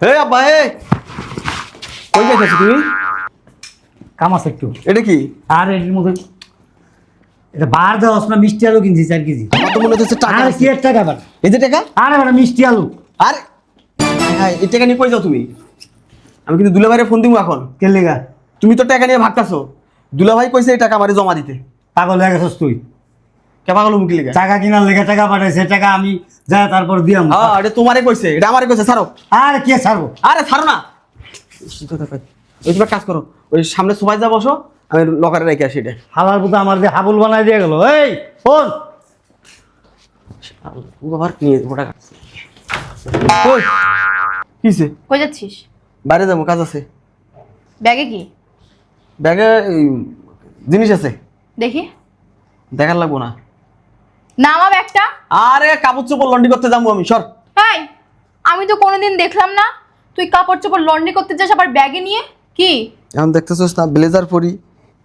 হে আব্বা হে। কই যাইতেছো তুমি? কাম আছে একটু। এটা কি? আর এর মধ্যে এটা বার দেওয়া না মিষ্টি আলু কিনছি চার কেজি। আমার তো মনে হচ্ছে টাকা আর কি এর টাকা এই যে টাকা? আর মিষ্টি আলু। আর হ্যাঁ এই টাকা নিয়ে কই যাও তুমি? আমি কিন্তু দুলাভাইরে ফোন দিব এখন। কে লেগা তুমি তো টাকা নিয়ে ভাগতাছো দুলাভাই কইছে এই টাকা আমারে জমা দিতে। পাগল হয়ে গেছিস তুই। কে পাগল মুখি লেগে? টাকা কিনার টাকা পাঠাইছে টাকা আমি যা তারপর দিয়াম। হ্যাঁ এটা তোমারে কইছে এটা আমারে কইছে ছাড়ো। আর কি ছাড়বো? আরে ছাড়ো না। ওই কাজ করো ওই সামনে যা বসো আমি লকারে রেখে আসি এটা। হালার আমার যে হাবুল বানাই দিয়ে গেল। এই ফোন আবার নিয়ে দেবো কই? কিসে? কই যাচ্ছিস? বাইরে যাব কাজ আছে। ব্যাগে কি? ব্যাগে জিনিস আছে। দেখি। দেখার লাগবো না। নামা ব্যাগটা আরে কাপড় চোপড় লন্ডি করতে যাব আমি সর। হাই আমি তো কোনোদিন দেখলাম না। তুই কাপড় চোপড় লন্ড্রি করতে যাস আবার ব্যাগে নিয়ে? কি? এখন দেখতেছিস না ব্লেজার পরি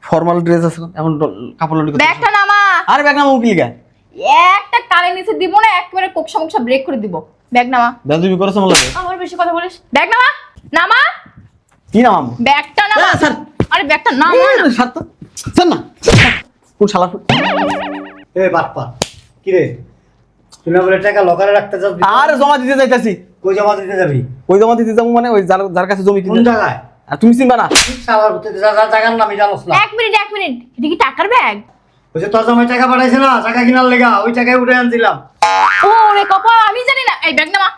ফর্মাল ড্রেস আছে এখন কাপড় লন্ডি করতে ব্যাগটা নামা। আরে ব্যাগ নামা উকিল গায় একটা কানে নিচে দিব না একেবারে কোকসা মোকসা ব্রেক করে দিব। ব্যাগ নামা। বেদবি করেছে লাগে। আমার বেশি কথা বলিস। ব্যাগ নামা? নামা? কি নাম ব্যাগটা নামা। স্যার। আরে ব্যাগটা নামা না। স্যার তো স্যার না। কোন শালা এ বাপ্পা। কি রে তুই না বলে টাকা লকারে রাখতে চাস আরে জমা দিতে যাইতাছি। কই জমা দিতে যাবি? ওই জমা দিতে যাব মানে ওই যার যার কাছে জমি কোন জায়গায়? আর তুমি চিনবা না? শালার পুতো যা যা জায়গার নামই জানোস না। এক মিনিট এক মিনিট। এটা কি টাকার ব্যাগ? ওই যে তোর জমায় টাকা পাঠাইছে না টাকা কিনার লেগা ওই টাকায় উঠে আনছিলাম। ও কপাল আমি জানি না। এই ব্যাগ নামা।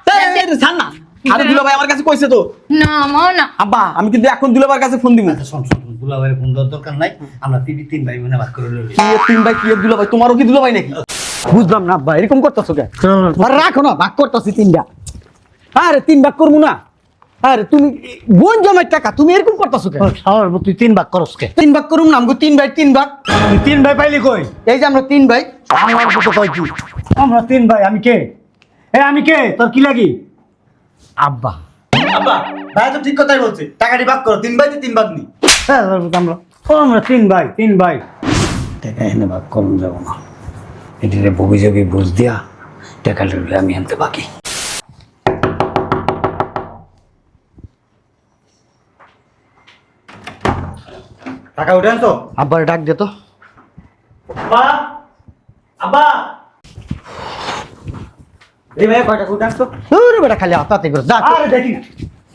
ছাড় না। আরে দুলা ভাই আমার কাছে কইছে তো। নামা না। আব্বা আমি কিন্তু এখন দুলাবার কাছে ফোন দিব। আচ্ছা শোন শোন শোন, দুলাভাইয়ের ফোন দেওয়ার দরকার নাই। আমরা তিন তিন ভাই বোনে ভাগ করে লই তিন ভাই কি এর দুলা ভাই তোমারও কি দুলা ভাই নাকি? বুঝলাম না আব্বা এরকম করতেছো কে? আরে রাখো না ভাগ করতেছি তিনটা। আরে তিন ভাগ করব না। আরে তুমি বোন জমার টাকা তুমি এরকম করতেছো কে? শালার তুই তিন ভাগ করস কে? তিন ভাগ করুম না আমগো তিন ভাই তিন ভাগ। তিন ভাই পাইলি কই? এই যে আমরা তিন ভাই। আমার পুতো কই কি? আমরা তিন ভাই আমি কে? এ আমি কে? তোর কি লাগি? আব্বা। আব্বা ভাই তো ঠিক কথাই বলছে। টাকাটি ভাগ করো তিন ভাই তো তিন ভাগ নি। হ্যাঁ আমরা আমরা তিন ভাই তিন ভাই। টাকা এনে ভাগ করুন যাব না। এটিতে বগি জগি বুঝ দিয়া টাকা লইলে আমি আনতে বাকি। টাকা উঠেন তো। আব্বার ডাক দে তো। আব্বা আব্বা। এই ভাই কয়টা উঠেন তো আরে বেটা খালি আতাতে করে যা। আরে দেখি। না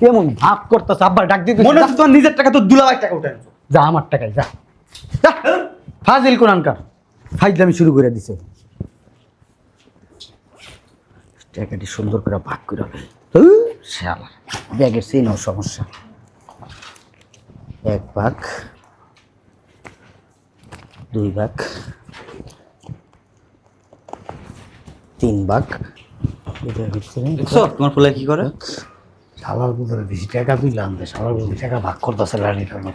কেমন করতেছ আব্বার ডাক দিতে মনে হচ্ছে নিজের টাকা তো দুলা টাকা উঠেন যা আমার টাকায় যা। যা। ফাজিল কোরআনকার। ফাইজলামি শুরু করে দিছে। টাকাটি সুন্দর করে ভাগ করে শালা ব্যাগের সেই নাও সমস্যা। এক ভাগ দুই ভাগ তিন ভাগ। ভিতরে তোমার ফুলে কি করে? শালার পুতরে বেশি টাকা তুই আনতে শালার বেশি টাকা ভাগ করতেছে লাড়ির কারণে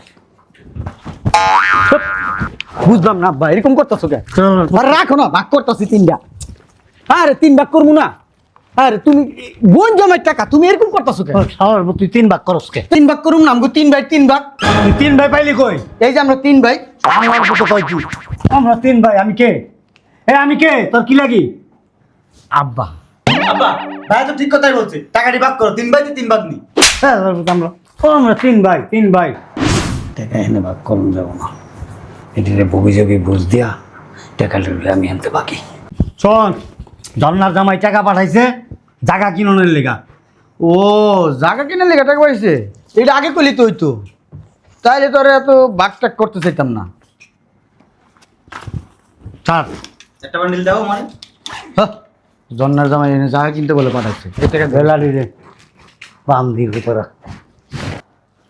বুঝলাম না আব্বা এরকম করতেছো কে রাখো না ভাগ করতেছি তিনটা। আরে তিন ভাগ করব না। আরে তুমি বোন জমার টাকা তুমি এরকম করতেছো কে শালার তুই তিন ভাগ করস কে? তিন ভাগ করুম না আমগো তিন ভাই তিন ভাগ। তুই তিন ভাই পাইলি কই? এই যে আমরা তিন ভাই। আমার পুতো কই কি? আমরা তিন ভাই আমি কে? এ আমি কে? তোর কি লাগি? আব্বা। আব্বা ভাই তো ঠিক কথাই বলছে। টাকাটি ভাগ করো তিন ভাই তিন ভাগ নি। হ্যাঁ আমরা ও আমরা তিন ভাই তিন ভাই। টাকা এনে ভাগ করুন যাব না। বগি জগি বুঝ দিয়া টাকা আমি আনতে বাকি। শোন জন্নার জামাই টাকা পাঠাইছে জায়গা কিনোনের লেগা। ও জায়গা কিনে লেগে টাকা পাইছে এটা আগে করলি তো হইতো। তাইলে তো আর এত ভাগ টাগ করতে চাইতাম না। ছাড় একটা বান্ডিল দাও মানে হ্যাঁ, জন্নার জামাই এনে জায়গা কিনতে বলে পাঠাচ্ছে টাকা দে। বেলারি রে। বান্দির ভিতরে।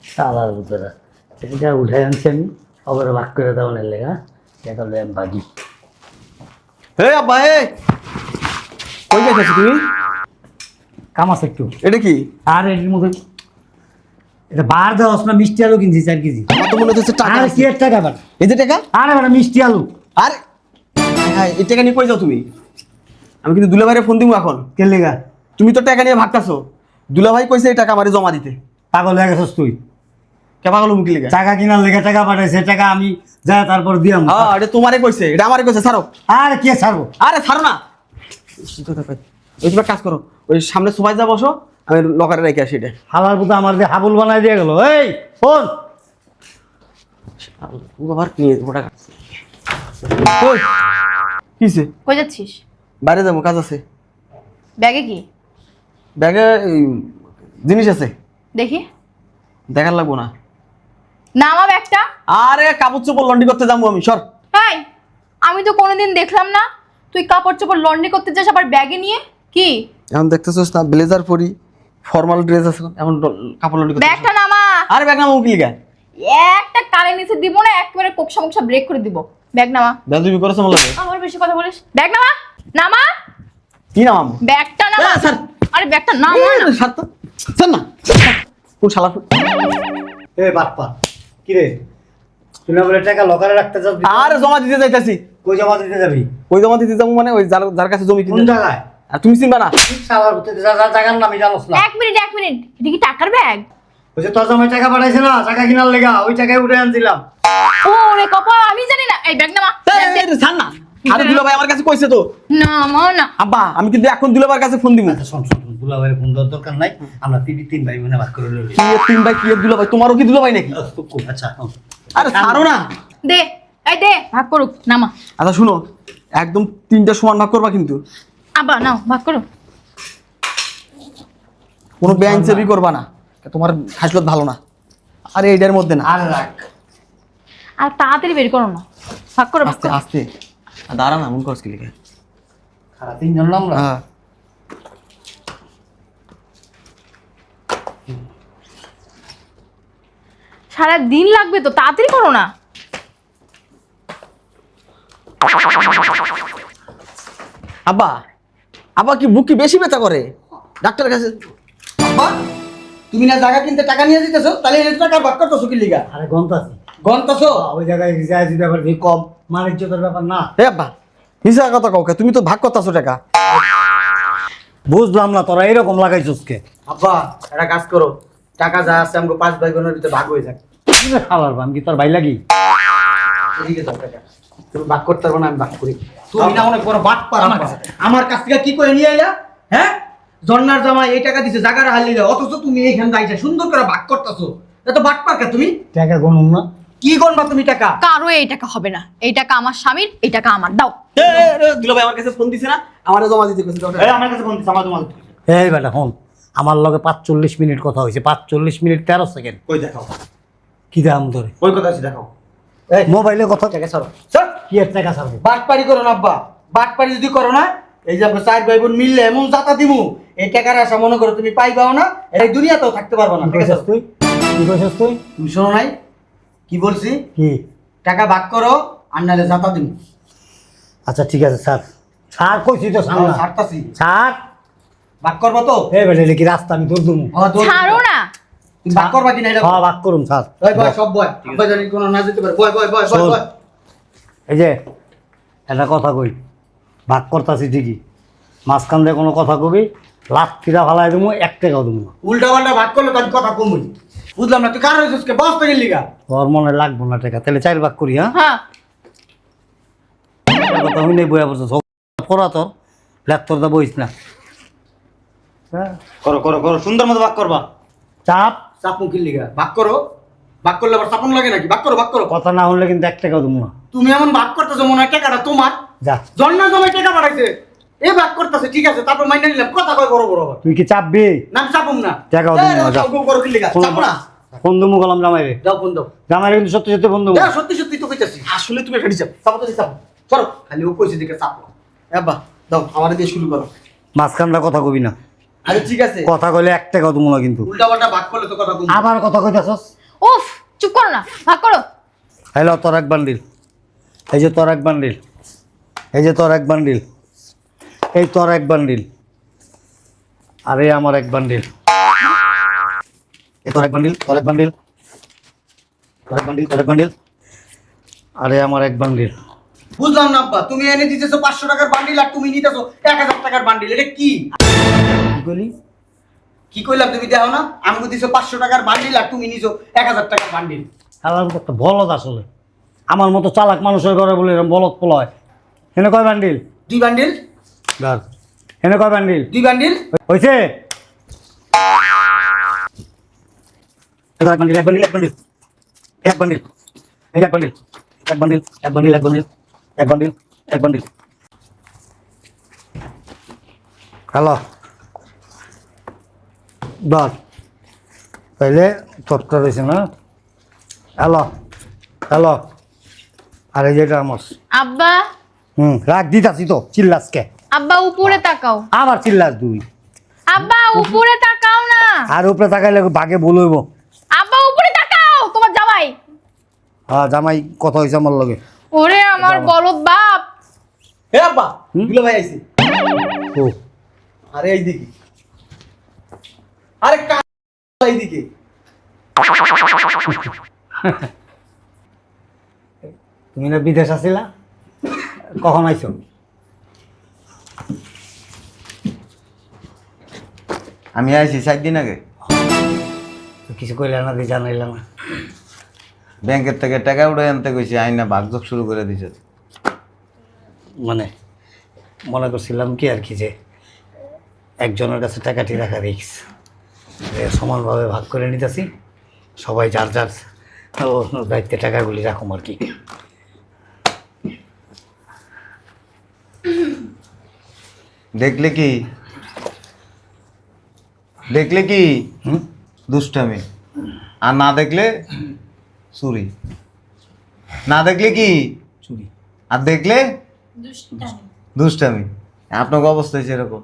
চালার ভিতরে। এটা উঠে আনছি আমি আবার ভাগ করে দেওয়ার লেগা। টাকা লই আমি বাগি হে আব্বা হে কই যাইতেছো তুমি কাম আছে একটু। এটা কি? আর এর মধ্যে এটা বার দেওয়া না মিষ্টি আলু কিনছি চার কেজি। আমার তো মনে হচ্ছে টাকা আর কি এর টাকা এই যে টাকা? আর মিষ্টি আলু। আরে হ্যাঁ এই টাকা নিয়ে কই যাও তুমি? আমি কিন্তু দুলাভাইরে ফোন দিব এখন। কে লেগা? তুমি তো টাকা নিয়ে ভাগতাছো। দুলাভাই কইছে এই টাকা আমারে জমা দিতে। পাগল হয়ে গেছিস তুই। কে পাগল মুখি লেগে? টাকা কিনার লেগে টাকা পাঠাইছে টাকা আমি যা তারপর দিয়াম। হ্যাঁ এটা তোমারে কইছে এটা আমারে কইছে ছাড়ো। আর কি ছাড়বো? আরে ছাড়ো না। তুমি কাজ করো। ওই সামনে সবাই যা বসো আমি লকারে রেখে আসি এটা। হালার আমার যে হাবুল বানাই দিয়ে গেল। এই ফোন আবার নিয়ে কই? কিসে? কই যাচ্ছিস? বাইরে যাব কাজ আছে। ব্যাগে কি? ব্যাগে জিনিস আছে। দেখি। দেখার লাগবো না। নামা ব্যাগটা আরে কাপড় চোপড় লন্ডি করতে যাব আমি সর। এই আমি তো কোনোদিন দেখলাম না। তুই কাপড় চোপড় লন্ড্রি করতে যাস আবার ব্যাগে নিয়ে? কি? এখন দেখতেছিস না ব্লেজার পরি ফর্মাল ড্রেস আছে এখন কাপড় লন্ডি করতে ব্যাগটা নামা। আরে ব্যাগ নামা উকিল গায় একটা কানে নিচে দিব না একবারে কোকসা মোকসা ব্রেক করে দিব। ব্যাগ নামা। বেদবি করেছে মনে লাগে। আমার বেশি কথা বলিস। ব্যাগ নামা? নামা? কি নাম ব্যাগটা নামা। এ, স্যার। আরে ব্যাগটা নামা না। স্যার তো স্যার না। কোন শালা এ বাপ্পা কি রে? তুই বলে টাকা লকারে রাখতে চাস আরে জমা দিতে যাইতাছি। কই জমা দিতে যাবি? ওই জমা দিতে যাব মানে ওই যার যার কাছে জমি কোন জায়গায়? আর তুমি চিনবা না। শালার ভিতরে যা যা জায়গার নামই জানোস না। এক মিনিট এক মিনিট। এটা কি টাকার ব্যাগ? ওই যে তোর জমায় টাকা পাঠাইছে না টাকা কিনার লেগা ওই টাকায় উঠে আনছিলাম। ও কপাল আমি জানি না। এই ব্যাগ নামা। ছাড় না। আরে দুলা ভাই আমার কাছে কইছে তো। নামা না। আব্বা আমি কিন্তু এখন দুলা ভাইয়ের কাছে ফোন দিব আচ্ছা শোন শোন শোন, দুলা ভাইয়ের ফোন দেওয়ার দরকার নাই। আমরা তিন তিন ভাই বোনে ভাগ করে লই তিন ভাই কি এর দুলা ভাই তোমারও কি দুলা ভাই নাকি আচ্ছা। আরে ছাড়ো না। দে এই দে ভাগ করুক নামা। আচ্ছা শুনো একদম তিনটা সমান ভাগ করবা কিন্তু। আবার নাও ভাগ করো। কোনো ব্যাংক সেবি করবা না। তোমার খাসলত ভালো না। আরে এইটার মধ্যে না। আর রাখ। আর তাড়াতাড়ি বের করো না। ভাগ করো আস্তে আস্তে। দাঁড়া না মন করছ কি লিখে খারাপ তিনজন না আমরা হ্যাঁ। সারা দিন লাগবে তো তাড়াতাড়ি করো না। আব্বা আব্বা কি বুক কি বেশি ব্যথা করে? ডাক্তার কাছে আব্বা তুমি না জায়গা কিনতে টাকা নিয়ে দিতেছো তাহলে এই টাকা ভাগ করতেছো কি লিগা? আরে গন্তাছি গন্তাছো ওই জায়গায় রিচার্জ দিতে পারবি কম মানিজ্যতার ব্যাপার না। হে আব্বা মিশা কথা কাউকে তুমি তো ভাগ করতেছো টাকা। বুঝলাম না তোরা এরকম লাগাইছিস কে? আব্বা একটা কাজ করো। টাকা যা আছে আমাকে পাঁচ ভাই বোনের ভিতরে ভাগ হয়ে যাক। খাবার বাম কি? তোর ভাই লাগি? এদিকে দাও টাকা। তুমি ভাগ করতে পারব না আমি ভাগ করি। তুমি না অনেক বড় বাট পার আমার কাছে। আমার কাছ থেকে কি করে নিয়ে আইলা? হ্যাঁ? জন্নার জামাই এই টাকা দিছে জাগার হালিলে অথচ তুমি এইখান দাইছে সুন্দর করে ভাগ করতেছো। এত বাট পার কে তুমি? টাকা গনুন না। কি গনবা তুমি টাকা? কারও এই টাকা হবে না। এই টাকা আমার স্বামীর এই টাকা আমার। দাও। দুলা ভাই আমার কাছে ফোন দিছে না? আমারে জমা দিতে কইছে টাকা। আমার কাছে ফোন দিছে আমার তোমার এই বেটা হন আমার লগে পাঁচচল্লিশ মিনিট কথা হয়েছে। পাঁচচল্লিশ মিনিট তেরো সেকেন্ড। কই দেখাও? কি দাম ধরে? ওই কথা আছে দেখাও। এই, মোবাইলে কথা টাকা ছাড়ো। স্যার কি এর টাকা ছাড়বো? বাটপাড়ি করো না আব্বা। বাটপাড়ি যদি করো না এই যে আমরা চার ভাই বোন মিললে এমন জাতা দিমু। এই টাকার আশা মনে করো তুমি পাই পাইবাও না এই দুনিয়াতেও থাকতে পারব না ঠিক আছে তুই? কি কইছিস তুই? তুমি শোনো নাই কি বলছি? কি? টাকা ভাগ করো আর নাহলে জাতা দিমু। আচ্ছা ঠিক আছে স্যার। স্যার কইছি তো সামনে। স্যার ভাগ করব তো? এই বেটা এটা কি রাস্তা? আমি তোর দুমু। ছাড়ো না। ভাগ করবা কিনা এটা হ্যাঁ ভাগ করুন স্যার বয় বয় সব বয়। আব্বা জানি কোনো না যেতে পারে। বয় বয় বয় বয় শোন। বয়। এই যে একটা কথা কই। ভাগ করতাছি ঠিকই। মাঝখান দিয়ে কোনো কথা কবি লাখ ফিরা ফালাই দেবো এক টাকাও দেবো না। উল্টা পাল্টা ভাগ করলে তার কথা কমই বুঝলাম না তুই কার হয়েছিস কে? বস থেকে লিগা। তোর মনে লাগবো না টাকা। তাহলে চার ভাগ করি হ্যাঁ? হ্যাঁ। কথা হই নাই বইয়া পড়ছো। পড়া তোর লেখতর দা বইস না। করো করো করো সুন্দর মতো ভাগ করবা। চাপ। চাপুন কি লিগা। ভাগ করো। ভাগ করলে আবার চাপুন লাগে নাকি? ভাগ করো ভাগ করো। কথা না হলে কিন্তু এক টাকাও দেবো না। তুমি এমন ভাগ করতেছো মনে হয় টাকাটা তোমার। যা। জন্না টাকা পাঠাইছে এ ভাগ করতেছে ঠিক আছে তারপর মাইনে নিলাম। কথা কয় বড় বড় তুই কি চাপবি? নাম চাপুম না। টাকাও দিবো না। করো কি লিগা। চাপো না। ফোন দেবো গেলাম জামাই রে যাও ফোন দাও। জামাই রে কিন্তু সত্যি সত্যি বন্ধু দেবো। যা, সত্যি সত্যি তো কইতাছি। আসলে তুমি একটা চাপ চাপো তো চাপো। চলো খালি ও কইছে দিকে চাপো। আব্বা দাও আমার দিয়ে শুরু করো। মাঝখানটা কথা কবি না। আরে ঠিক আছে। কথা কইলে এক টাকাও দেবো কিন্তু। উল্টা ভাগ করলে তো কথা কম আবার কথা কইতাছস? উফ চুপ করো না ভাগ করো। হ্যালো তোর এক বান্ডিল। এই যে তোর এক বান্ডিল। এই যে তোর এক বান্ডিল। এই তোর এক বান্ডিল। আরে আমার এক বান্ডিল। এই তোর এক বান্ডিল তোর এক বান্ডিল। তোর এক বান্ডিল তোর এক বান্ডিল। আরে আমার এক বান্ডিল। বুঝলাম না আব্বা। তুমি এনে দিতেছো পাঁচশো টাকার বান্ডিল আর তুমি নিতেছো এক হাজার টাকার বান্ডিল। এটা কি? কি করলি কি কইলাম তুমি দেখো না? আমি দিছো পাঁচশো টাকার বান্ডিল আর তুমি নিছো এক হাজার টাকার বান্ডিল। আমার মতো একটা বলদ আসলে। আমার মতো চালাক মানুষের ঘরে বলে এরকম বলদ পোলয় হেনে কয় বান্ডিল? দুই বান্ডিল? হেনে কয় বান্ডিল? দুই বান্ডিল? হয়েছে এক বান্ডিল এক বান্ডিল এক বান্ডিল। এক বান্ডিল এক বান্ডিল এক বান্ডিল এক বান্ডিল এক বান্ডিল এক বান্ডিল এক বান্ডিল। হ্যালো। বল তাইলে তত্ত্ব রয়েছে না? হ্যালো হ্যালো আরে যেটা আমার আব্বা। হুম রাখ দিতাছি তো চিল্লাসকে আব্বা উপরে তাকাও। আবার চিল্লাস দুই। আব্বা উপরে তাকাও না। আর উপরে তাকাইলে ভাগে ভুল হইব। আব্বা উপরে তাকাও তোমার জামাই। হ্যাঁ জামাই কথা হয়েছে আমার লগে। ওরে আমার বলদ বাপ। হে আব্বা দুলো ভাই আইছে। ও। আরে এইদিকে আরে এইদিকে। তুমি না বিদেশ আসিলা? কখন আইছো? আমি আইছি চার দিন আগে। কিছু কইলে না দিয়ে জানাইলে না। ব্যাংকের থেকে টাকা উঠে আনতে কইছি আইনা ভাগযোগ শুরু করে দিছে। মানে মনে করছিলাম কি আর কি যে একজনের কাছে টাকাটি রাখা রিক্স সমানভাবে ভাগ করে নিতেছি। সবাই যার যার দায়িত্বে টাকাগুলি রাখুম আর কি। দেখলে কি? দেখলে কি? হুম? দুষ্টামি। আর না দেখলে চুরি। না দেখলে কি? চুরি। আর দেখলে দুষ্টামি। আপনাকে অবস্থা হয়েছে এরকম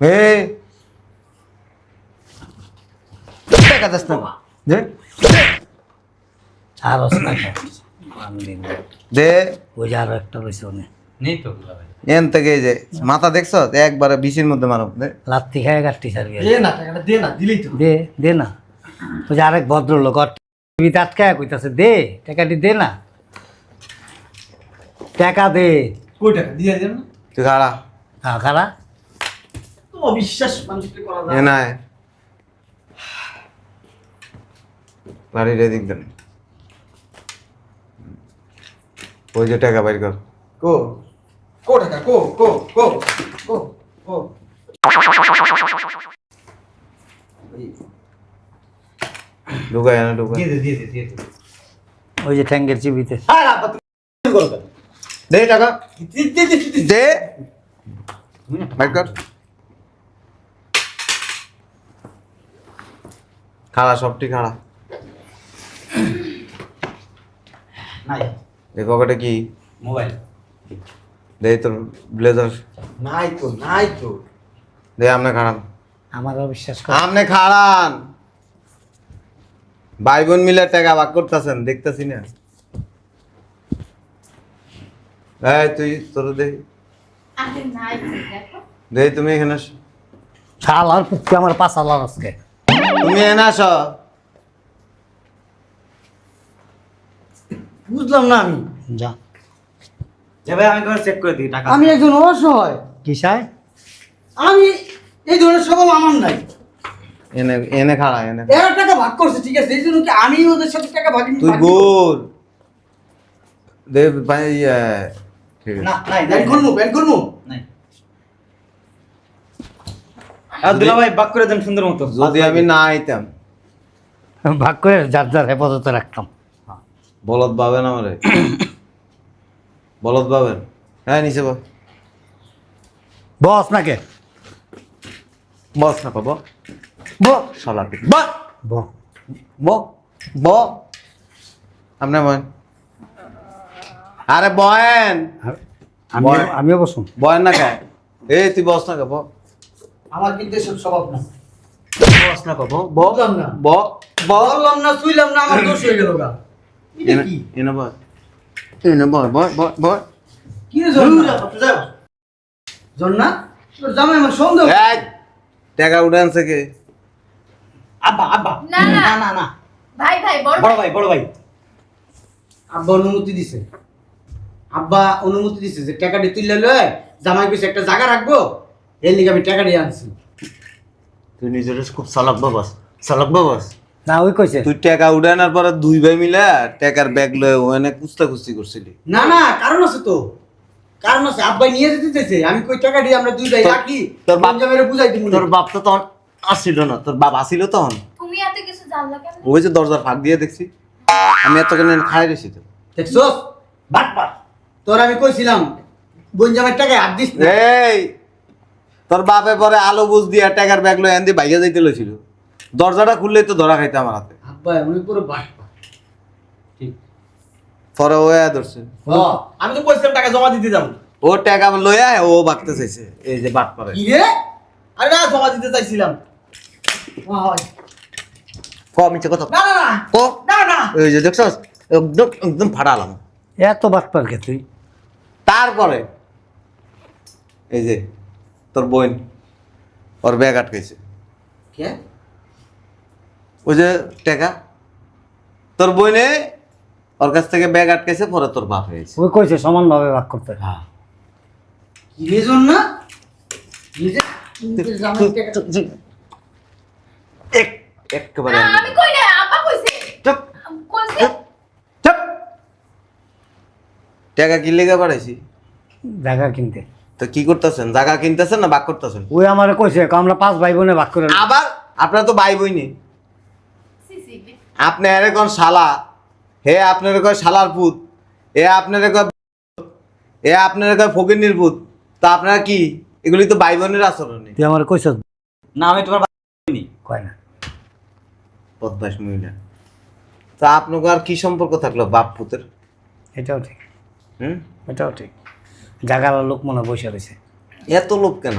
হে টাকা দাস না দে। আর না আমি দিন দে। ওই যে আরও একটা রয়েছে অনেক এন থেকে যে মাথা দেখছ? একবারে বিশির মধ্যে মারো। দে। লাত্তি খায় গাছটি সার দে না টাকাটা দে না দিলেই তো। দে দে না। ওই যে আরেক ভদ্রলোক ওর টিভিতে আটকায় কইতাছে দে টাকাটি দে না। টাকা দে। কই টাকা? দিয়ে দেন না। তুই খাড়া হ্যাঁ খারা তো অবিশ্বাস মানুষকে করা এ যায় নাই। বাড়ির এদিক দেন ওই যে টাকা বাইর কর। কো কো টাকা কো কো কো কো কো। ঢুকাই না ঢুকাই দিয়ে দে দিয়ে দে দিয়ে দে। ওই যে ট্যাঙ্কের চিবিতে। দে টাকা। দে। বাইর কর। খাড়া সবটি খাড়া। নাই। এই পকেটে কি? মোবাইল। দে তোর ব্লেজার। নাই তো নাই তো। দে আমনে খাড়ান। আমারও বিশ্বাস কর। আমনে খাড়ান। ভাই বোন মিলে টাকা ভাগ করতেছেন দেখতেছি না। এই তুই তোর দে। আরে নাই দেখো। দে তুমি এখানে আসো। শাল আর পুত্তি আমার পাশালার আজকে। তুমি এখানে আসো। বুঝলাম না আমি। যা। যে ভাই আমি তোমার চেক করে দিই টাকা। আমি একজন অসহায়। কি চাই আমি এই ধরনের স্বভাব আমার নাই। এনে এনে খাড়া এনে এরা টাকা ভাগ করছে ঠিক আছে? এই জন্য কি আমি ওদের সাথে টাকা ভাগ তুই গোল দে ভাই না নাই ব্যান করব ব্যান করব নাই। আর ভাই ভাগ করে দেন সুন্দর মতো। যদি আমি না আইতাম। ভাগ করে যার যার হেফাজতে রাখতাম। বলদ পাবেন আমারে? বলদ পাবেন হ্যাঁ নিচে বস বস নাকে? বস না পাবো। ব। শালা ব। ব। ব। ব। আপনি বয়েন। আরে বয়েন। আমি আমিও বসুন। বয়েন না খায় এই তুই বস না কা ব। আমার কিন্তু এসব স্বভাব না। বস না পাবো। ব। না। ব ব। বললাম না শুইলাম না আমার দোষ হয়ে গেল গা। এনে কি এনে বয় এনে বয় বয় বয় বয় কি রে জন্না জন্না তোর জামাই আমার সন্দেহ টাকা উঠে আনছে কে? আব্বা আব্বা। না, না। না না না। ভাই ভাই বড় বড় ভাই। বড় ভাই। আব্বা অনুমতি দিছে। আব্বা অনুমতি দিছে যে টাকাটি তুললে লয় জামাই পিছে একটা জায়গা রাখব। এর লিগে আমি টাকাটি আনছি। তুই নিজের খুব চালাক বাবাস। চালাক বাবাস। না ওই কইছে। তুই টাকা উঠে আনার পরে দুই ভাই মিলে টাকার ব্যাগ লয়ে ওখানে কুস্তা কুস্তি করছিলি। না না কারণ আছে তো। কারণ আছে আব্বাই নিয়ে যেতে চাইছে। আমি কই টাকা দিয়ে আমরা দুই ভাই তোর- রাখি। তোর বাপ- পঞ্জাবের বুঝাই দিমু তোর বাপ তো তখন আসছিল না তোর বাপ আসিল তখন? তুমি এত কিছু জানলা কেন ওই যে দরজার ফাঁক দিয়ে দেখছি। আমি এতক্ষণ খাই রয়েছি তো। দেখছস? বাট বাট তোর আমি কইছিলাম গঞ্জামের টাকায় হাত দিস না। এই তোর বাপে পরে আলো বুঝ দিয়া টাকার ব্যাগ লই আনদি বাইরে যাইতে লইছিল। দরজাটা খুললেই তো ধরা খাইতে আমার হাতে। আব্বাই উনি পুরো বাট বাট ঠিক। পরে ও ধরছে। ও, আমি তো কইছিলাম টাকা জমা দিতে যাব। ও টাকা লইয়া ও বাগতে চাইছে এই যে বাট পারে। কি রে? আরে না জমা দিতে চাইছিলাম। হয়। ক মিছে কথা। না না না। ক? না না। ওই যে দেখছস? একদম একদম ফাটালাম। এত বাটপার কে তুই? তারপরে এই যে তোর বোন ওর ব্যাগ আটকেছে কে? ওই যে টাকা। তোর বইনে ওর কাছ থেকে ব্যাগ আটকেছে পরে তোর বাপ হয়েছে। ওই কইছে সমানভাবে ভাগ করতে। হ্যাঁ। কি রেজন না? নিজে নিজের জামাই টাকা। এক একেবারে আমি কই না আপা কইছে। চুপ। কইছে? চুপ। টাকা কি লেগে পাঠাইছি জায়গা কিনতে। তো কি করতেছেন? জায়গা কিনতেছেন না বাক করতেছেন? ওই আমারে কইছে আমরা পাঁচ ভাই বোনে ভাগ করে। আবার আপনার তো ভাই বই নেই সি সি আপনি আরে কোন শালা? হে আপনার কয় শালার পুত এ আপনার কয় এ আপনার কয় ফকির পুত তা আপনারা কি? এগুলি তো ভাই বোনের আচরণ তুই আমার কইছ না আমি তোমার কয় না। বদমাস মহিলা। তা আপনাকে আর কি সম্পর্ক থাকল বাপ পুতের? এটাও ঠিক। হুম? এটাও ঠিক। জাগার লোক মনে বসে রয়েছে। এত লোক কেন?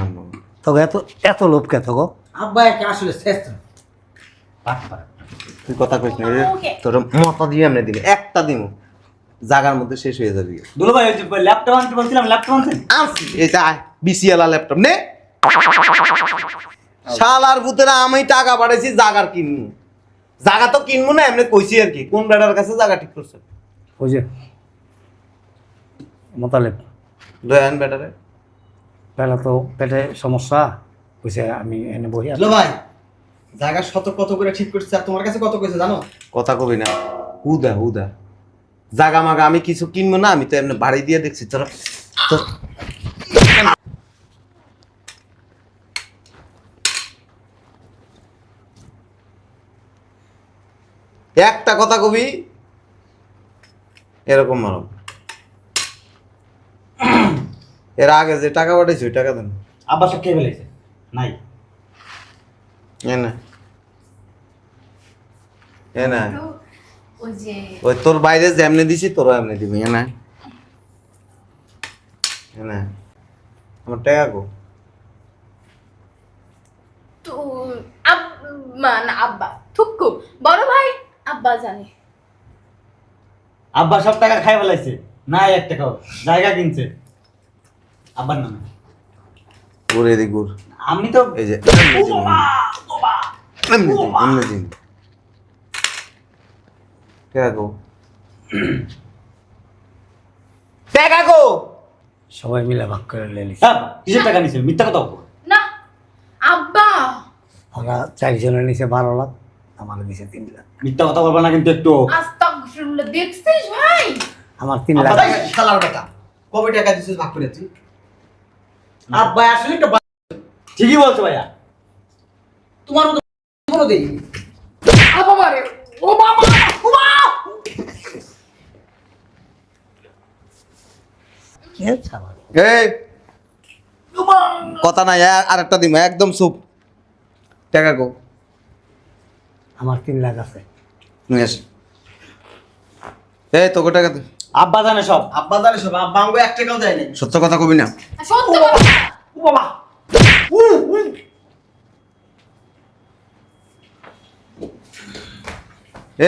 তোকে এত এত লোভ কে তোকে আব্বা একে আসলে শ্রেষ্ঠ। তুই কথা কইস না তোর মাথা দিয়ে এমনি দিবে একটা দিমু। জাগার মধ্যে শেষ হয়ে যাবে। দুলো ভাই ওই যে ল্যাপটপ আনতে বলছিলাম ল্যাপটপ আনছেন আনছি এটা বিসিএল ল্যাপটপ নে। শালার ভূতেরা আমি টাকা পাঠাইছি জাগার কিনবো জাগা তো কিনবো না এমনি কইছি আর কি কোন বেটার কাছে জাগা ঠিক করছে? ওই যে মোতালেব। দয়ান বেটারে। পেলা তো পেটে সমস্যা কইছে আমি এনে বহি ভাই জায়গা শত কত করে ঠিক করছে। আর তোমার কাছে কত কইছে জানো? কথা কবি না। হুদা হুদা। জাগা মাগা আমি কিছু কিনবো না আমি তো এমনি বাড়ি দিয়ে দেখছি। তোরা একটা কথা কবি এরকম মারব এর আগে যে টাকা পাঠাইছি ওই টাকা দেন। আব্বা সব খেয়ে ফেলেছে নাই। না। না। ওই যে ওই তোর বাইরে যেমনি দিছি তোরও এমনি দিবি এ না? না? আমার টাকা কো। তো আব্বা না আব্বা থুক্কু বড় ভাই আব্বা জানে। আব্বা সব টাকা খাই ফেলাইছে। না এক টাকাও। জায়গা কিনছে। আব্বার নামে। ঘুরে দি ঘুর আমি তো এই যে সবাই মিলে ভাগ করে হ্যাঁ, কিসের টাকা নিছে মিথ্যা কথা না আব্বা। ওরা চারজনের নিচে বারো লাখ আমার দিছে তিন লাখ। মিথ্যা কথা বলব না কিন্তু একটু। আস্তাগফিরুল্লাহ দেখছিস ভাই? আমার তিন লাখ। ভাই, শালার বেটা কবে টাকা দিছিস ভাগ করে তুই? আব্বা আসলে একটা ঠিকই বলছো ভাইয়া। তোমার মতো কোনো দেই রে ও বাবা ও বাবা এ ছাড়া। এই। কথা নাই আর একটা দিম একদম সুপ টাকা কো। আমার তিন লাখ আছে। নিয়ে আসি। এই তোকে টাকা দে। আব্বা জানে সব। আব্বা জানে সব আব্বা আমাকে এক টাকাও দেয় সত্য কথা কবি না। সত্য কথা। ও বাবা।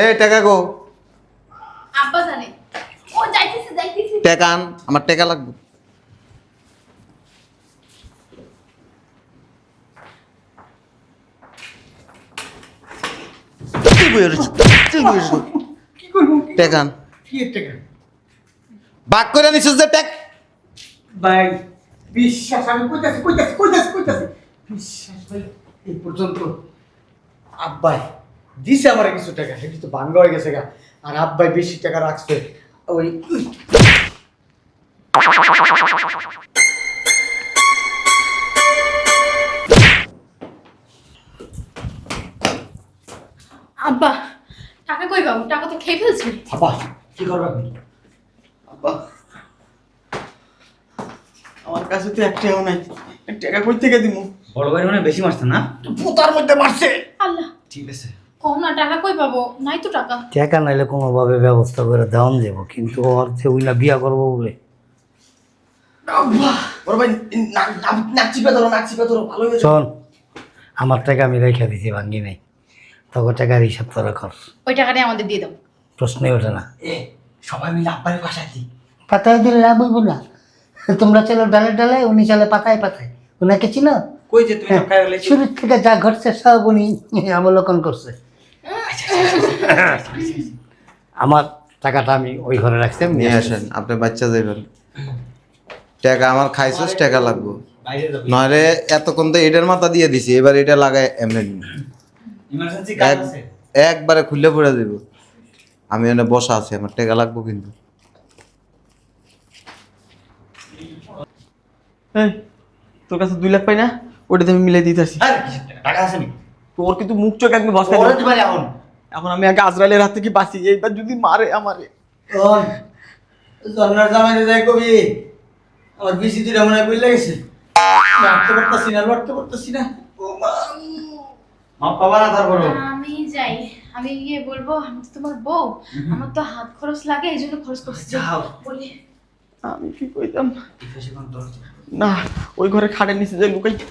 এই টাকা কো। আব্বা জানে। টাকা আন আমার টাকা লাগবে। বাক করে নিছিস যে টাক। ভাই বিশ্বাস আমি কইতাছি কইতাছি কইতাছি কইতাছি। বিশ্বাস ভাই এই পর্যন্ত আব্বাই দিছে আমার কিছু টাকা সেটি তো ভাঙ্গা হয়ে গেছে গা। আর আব্বাই বেশি টাকা রাখছে। ওই আব্বা টাকা কই পাবো? টাকা তো খেয়ে ফেলছি। আপা কি করবে আপনি? আব্বা আমার কাছে তো একটাও নাই। টাকা কই থেকে দিমু? বড় ভাই মানে বেশি মারছে না? পুতার মধ্যে মারছে। আল্লাহ। ঠিক আছে। কম না টাকা কই পাবো? নাই তো টাকা। টাকা নাইলে কোনোভাবে ব্যবস্থা করে দেওয়ান যাব কিন্তু ওর যে ওই না বিয়া করব বলে। শোন আমার টাকা আমি রেখে দিছি ভাঙ্গি নাই। তখন টাকার হিসাব তোরা কর ওই টাকাটাই আমাদের দিয়ে দাও। প্রশ্নই ওঠে না। এ সবাই মিলে আব্বারের বাসায় দিই। পাতায় দিলে লাভ হইব না। তোমরা চলো ডালে ডালে উনি চলে পাতায় পাতায়। ওনাকে চিনো? কই যে তুমি শুরু থেকে যা ঘটছে সব উনি অবলোকন করছে। আমার টাকাটা আমি ওই ঘরে রাখছি নিয়ে আসেন আপনি বাচ্চা যাবেন টাকা আমার খাইছস টাকা লাগবো। বাইরে নইলে এতক্ষণ তো এটার মাথা দিয়ে দিছি এবার এটা লাগায় এমনি একবারে খুললে পড়ে দেব। আমি এনে বসা আছি আমার টাকা লাগবো কিন্তু। এই তোর কাছে দুই লাখ পাই না? ওটাতে আমি মিলাই টাকা? টাকা তোর কিন্তু মুখ চোখ একদম বসে ওরে এখন। এখন আমি আগে আজরাইলের হাত থেকে বাঁচি এইবার যদি মারে আমারে। জন্নার জামাইরে যাই কবি আমার বিসি দুইটা মনে হয় গেছে। লড়তে পারতাছি না লড়তে পারতাছি না। মা। পাবা না আমি যাই। আমি গিয়ে বলব আমি তো তোমার বউ। আমার তো হাত খরচ লাগে এই জন্য খরচ করছি। যাও। বলি। আমি কি কইতাম? না ওই ঘরে খাটের নিচে যে লুকাই আমার।